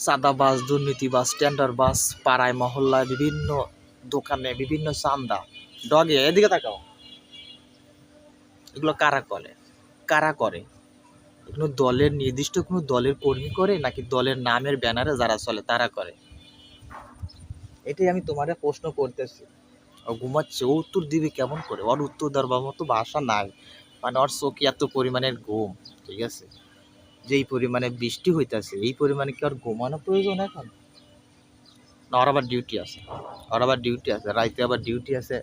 চাঁদাবাজ, দুর্নীতিবাজ টেন্ডার বাস পাড়ায়, মহল্লায় বিভিন্ন দোকানে বিভিন্ন চান্দা। ডগে, এদিকে তাকাও। এগুলো কারা করে? কারা করে? এগুলো দলের নির্দিষ্ট কোনো দলের কর্মী করে, নাকি দলের নামের ব্যানারে যারা চলে তারা করে? এটাই আমি তোমারে প্রশ্ন করতেছি। ও ঘুমাচ্ছে ও উত্তর দিবে কেমন করে? ওর উত্তর দেওয়ার মতো ভাষা নাই। মানে ওর চোখে এত পরিমাণের ঘুম, ঠিক আছে? যেই পরিমাণে বৃষ্টি হইতাছে, এই পরিমাণে কি আর ঘুমানো প্রয়োজন এখন? না আবার ডিউটি আছে। ওর আবার ডিউটি আছে। রাইতে আবার ডিউটি আছে।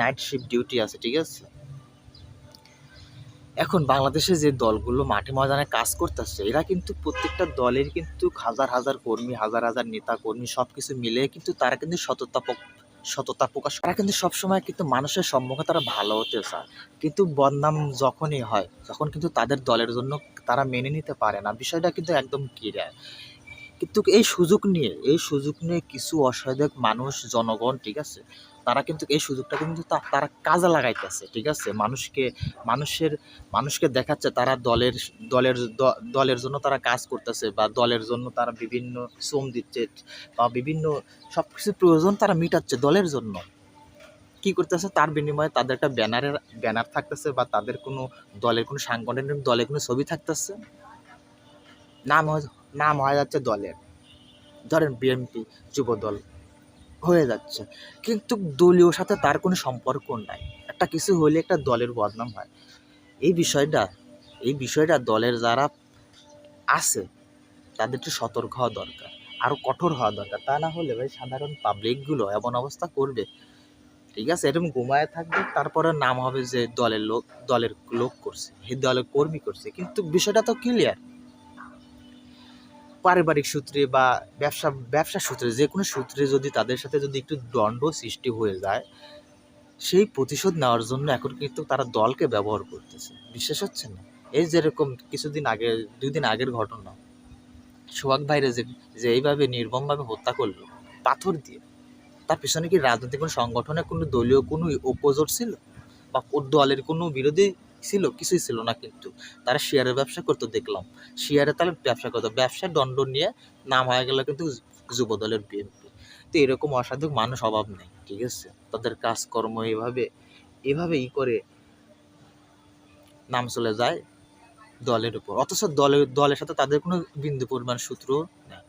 নাইট শিফট ডিউটি আছে, ঠিক আছে? এখন বাংলাদেশে যে দলগুলো মাঠে ময়দানে কাজ করতেছে, এরা কিন্তু প্রত্যেকটা দলের কিন্তু হাজার হাজার কর্মী, হাজার হাজার নেতা কর্মী সব কিছু মিলে কিন্তু তারা কিন্তু সততা সততা প্রকাশ তারা কিন্তু সবসময় কিন্তু মানুষের সম্মুখে তারা ভালো হতে চায়। কিন্তু বদনাম যখনই হয়, তখন কিন্তু তাদের দলের জন্য তারা মেনে নিতে পারে না। বিষয়টা কিন্তু একদম ক্লিয়ার কিন্তু এই সুযোগ নিয়ে, এই সুযোগ নিয়ে কিছু অসাধক মানুষ, জনগণ, ঠিক আছে, তারা কিন্তু এই সুযোগটা কিন্তু তারা কাজে লাগাইতেছে, ঠিক আছে, মানুষকে, মানুষের, মানুষকে দেখাচ্ছে তারা দলের দলের দলের জন্য তারা কাজ করতেছে বা দলের জন্য তারা বিভিন্ন শ্রম দিচ্ছে বা বিভিন্ন সব কিছু প্রয়োজন তারা মিটাচ্ছে দলের জন্য। কি করতেছে? তার বিনিময়ে তাদের একটা ব্যানারের, ব্যানার থাকতেছে বা তাদের কোনো দলের কোনো সাংগঠনিক দলের কোনো ছবি থাকতেছে। নাম নাম হয়ে যাচ্ছে দলের। ধরেন বিএনপি যুবদল, হয়ে যাচ্ছে। কিন্তু দলীয় সাথে তার কোনো সম্পর্ক নাই। একটা কিছু হলে একটা দলের বদনাম হয়। এই বিষয়টা এই বিষয়টা দলের যারা আছে, তাদের একটু সতর্ক হওয়া দরকার। আরও কঠোর হওয়া দরকার। তা না হলে ভাই সাধারণ পাবলিকগুলো এমন অবস্থা করবে। ঠিক আছে, এরকম ঘুমায় থাকবে, তারপরে নাম হবে যে দলের লোক দলের লোক করছে। এই দলের কর্মী করছে। কিন্তু বিষয়টা তো ক্লিয়ার পারিবারিক সূত্রে বা ব্যবসা ব্যবসা সূত্রে, যে কোনো সূত্রে যদি তাদের সাথে যদি একটু দণ্ড সৃষ্টি হয়ে যায়, সেই প্রতিশোধ নেওয়ার জন্য এখন কিন্তু তারা দলকে ব্যবহার করতেছে। বিশ্বাস হচ্ছে না? এই যেরকম কিছুদিন আগে দুই দিন আগের ঘটনা, সোহাগ ভাইরে যে যে এইভাবে নির্মমভাবে হত্যা করল, পাথর দিয়ে, তার পিছনে কি রাজনৈতিক কোনো সংগঠনের কোনো দলীয় কোনো উপজোট ছিল? বা দলের কোনো বিরোধী ছিল, কিছুই ছিল না কিন্তু। তারা শেয়ারের ব্যবসা করতো, দেখলাম। শেয়ারে তাহলে ব্যবসা করতো। ব্যবসার দণ্ড নিয়ে নাম হয়ে গেল কিন্তু যুব দলের বিএনপি তো এরকম অসাধু মানুষ অভাব নেই, ঠিক আছে? তাদের কাজকর্ম এভাবে এভাবে ই করে নাম চলে যায় দলের উপর। অথচ দলের দলের সাথে তাদের কোনো বিন্দু পরিমাণ সূত্র নেই।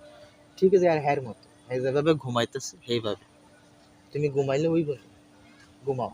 ঠিক আছে, আর হ্যার মতো। এই যেভাবে ঘুমাইতেছে, সেইভাবে। তুমি ঘুমাইলে ওই ঘুমাও।